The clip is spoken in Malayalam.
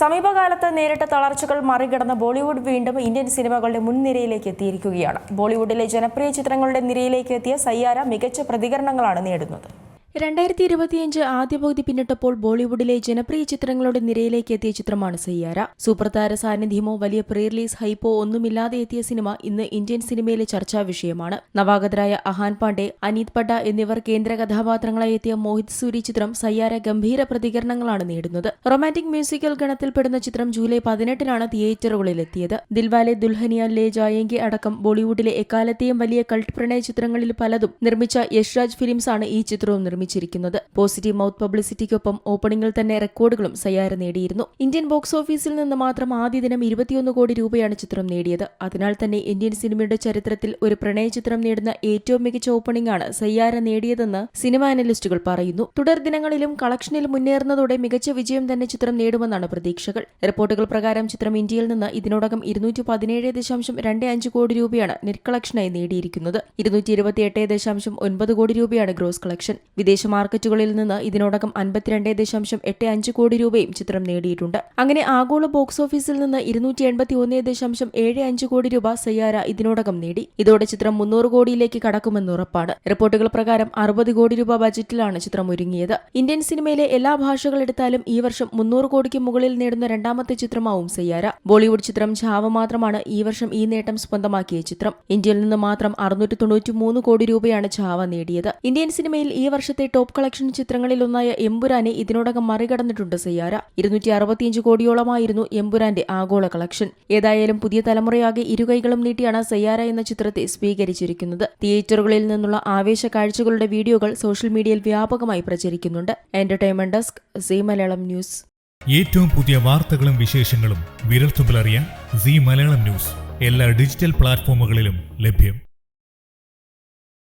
സമീപകാലത്ത് നേരിട്ട തളർച്ചകൾ മറികടന്ന് ബോളിവുഡ് വീണ്ടും ഇന്ത്യൻ സിനിമകളുടെ മുൻനിരയിലേക്ക് എത്തിയിരിക്കുകയാണ്. ബോളിവുഡിലെ ജനപ്രിയ ചിത്രങ്ങളുടെ നിരയിലേക്ക് എത്തിയ സയ്യാര മികച്ച പ്രതികരണങ്ങളാണ് നേടുന്നത്. രണ്ടായിരത്തി ഇരുപത്തിയഞ്ച് ആദ്യ പകുതി പിന്നിട്ടപ്പോൾ ബോളിവുഡിലെ ജനപ്രിയ ചിത്രങ്ങളുടെ നിരയിലേക്ക് എത്തിയ ചിത്രമാണ് സയ്യാര. സൂപ്രതാര സാന്നിധ്യമോ വലിയ പ്രീ റിലീസ് ഹൈപ്പോ ഒന്നുമില്ലാതെ എത്തിയ സിനിമ ഇന്ന് ഇന്ത്യൻ സിനിമയിലെ ചർച്ചാ വിഷയമാണ്. നവാഗതരായ അഹാൻ പാണ്ഡെ അനീത് പട്ട എന്നിവർ കേന്ദ്ര കഥാപാത്രങ്ങളായി എത്തിയ മോഹിത് സൂരി ചിത്രം സയ്യാര ഗംഭീര പ്രതികരണങ്ങളാണ് നേടുന്നത്. റൊമാന്റിക് മ്യൂസിക്കൽ ഗണത്തിൽപ്പെടുന്ന ചിത്രം ജൂലൈ പതിനെട്ടിനാണ് തിയേറ്ററുകളിലെത്തിയത്. ദിൽവാലെ ദുൽഹനിയ ലേ ജായേങ്കി അടക്കം ബോളിവുഡിലെ എക്കാലത്തെയും വലിയ കൾട്ട് പ്രണയ ചിത്രങ്ങളിൽ പലതും നിർമ്മിച്ച യശ്രാജ് ഫിലിംസ് ആണ് ഈ ചിത്രവും നിർമ്മിച്ചിരിക്കുന്നത് പോസിറ്റീവ് മൗത്ത് പബ്ലിസിറ്റിക്കൊപ്പം ഓപ്പണിംഗിൽ തന്നെ റെക്കോർഡുകളും സയ്യാര നേടിയിരുന്നു. ഇന്ത്യൻ ബോക്സ് ഓഫീസിൽ നിന്ന് മാത്രം ആദ്യ ദിനം ഇരുപത്തിയൊന്ന് കോടി രൂപയാണ് ചിത്രം നേടിയത്. അതിനാൽ തന്നെ ഇന്ത്യൻ സിനിമയുടെ ചരിത്രത്തിൽ ഒരു പ്രണയ ചിത്രം നേടുന്ന ഏറ്റവും മികച്ച ഓപ്പണിംഗ് ആണ് സയ്യാര നേടിയതെന്ന് സിനിമ അനലിസ്റ്റുകൾ പറയുന്നു. തുടർ ദിനങ്ങളിലും കളക്ഷനിൽ മുന്നേറുന്നതോടെ മികച്ച വിജയം തന്നെ ചിത്രം നേടുമെന്നാണ് പ്രതീക്ഷകൾ. റിപ്പോർട്ടുകൾ പ്രകാരം ചിത്രം ഇന്ത്യയിൽ നിന്ന് ഇതിനോടകം ഇരുന്നൂറ്റി പതിനേഴ് ദശാംശം രണ്ട് അഞ്ച് കോടി രൂപയാണ് നെറ്റ് കളക്ഷനായി നേടിയിരിക്കുന്നത്. ഇരുന്നൂറ്റി ഇരുപത്തിയെട്ട് ദശാംശം ഒൻപത് കോടി രൂപയാണ് ഗ്രോസ് കളക്ഷൻ. വിദേശ മാർക്കറ്റുകളിൽ നിന്ന് ഇതിനോടകം അൻപത്തിരണ്ട് ദശാംശം എട്ട് അഞ്ച് കോടി രൂപയും ചിത്രം നേടിയിട്ടുണ്ട്. അങ്ങനെ ആഗോള ബോക്സ് ഓഫീസിൽ നിന്ന് ഇരുന്നൂറ്റി എൺപത്തി ഒന്ന് ദശാംശം ഏഴ് അഞ്ച് കോടി രൂപ സയ്യാര ഇതിനോടകം നേടി. ഇതോടെ ചിത്രം മുന്നൂറ് കോടിയിലേക്ക് കടക്കുമെന്ന് ഉറപ്പാണ്. റിപ്പോർട്ടുകൾ പ്രകാരം അറുപത് കോടി രൂപ ബജറ്റിലാണ് ചിത്രം ഒരുങ്ങിയത്. ഇന്ത്യൻ സിനിമയിലെ എല്ലാ ഭാഷകളെടുത്താലും ഈ വർഷം മുന്നൂറ് കോടിക്ക് മുകളിൽ നേടുന്ന രണ്ടാമത്തെ ചിത്രമാവും സയ്യാര. ബോളിവുഡ് ചിത്രം ഛാവ മാത്രമാണ് ഈ വർഷം ഈ നേട്ടം സ്വന്തമാക്കിയ ചിത്രം. ഇന്ത്യയിൽ നിന്ന് മാത്രം അറുന്നൂറ്റി തൊണ്ണൂറ്റി മൂന്ന് കോടി രൂപയാണ് ഛാവ നേടിയത്. ഇന്ത്യൻ സിനിമയിൽ ഈ വർഷത്തെ ടോപ്പ് കളക്ഷൻ ചിത്രങ്ങളിലൊന്നായ എമ്പുരാനെ ഇതിനോടകം മറികടന്നിട്ടുണ്ട് സയ്യാര. ഇരുന്നൂറ്റി അറുപത്തിയഞ്ച് കോടിയോളമായിരുന്നു എമ്പുരാന്റെ ആഗോള കളക്ഷൻ. ഏതായാലും പുതിയ തലമുറയാകെ ഇരുകൈകളും നീട്ടിയാണ് സയ്യാര എന്ന ചിത്രത്തെ സ്വീകരിച്ചിരിക്കുന്നത്. തിയേറ്ററുകളിൽ നിന്നുള്ള ആവേശ കാഴ്ചകളുടെ വീഡിയോകൾ സോഷ്യൽ മീഡിയയിൽ വ്യാപകമായി പ്രചരിക്കുന്നുണ്ട്. Entertainment desk Zee Malayalam news. ഏറ്റവും പുതിയ വാർത്തകളും വിശേഷങ്ങളും വിരൽത്തുമ്പിലറിയാൻ സി മലയാളം ന്യൂസ്. എല്ലാ ഡിജിറ്റൽ പ്ലാറ്റ്ഫോമുകളിലും ലഭ്യം.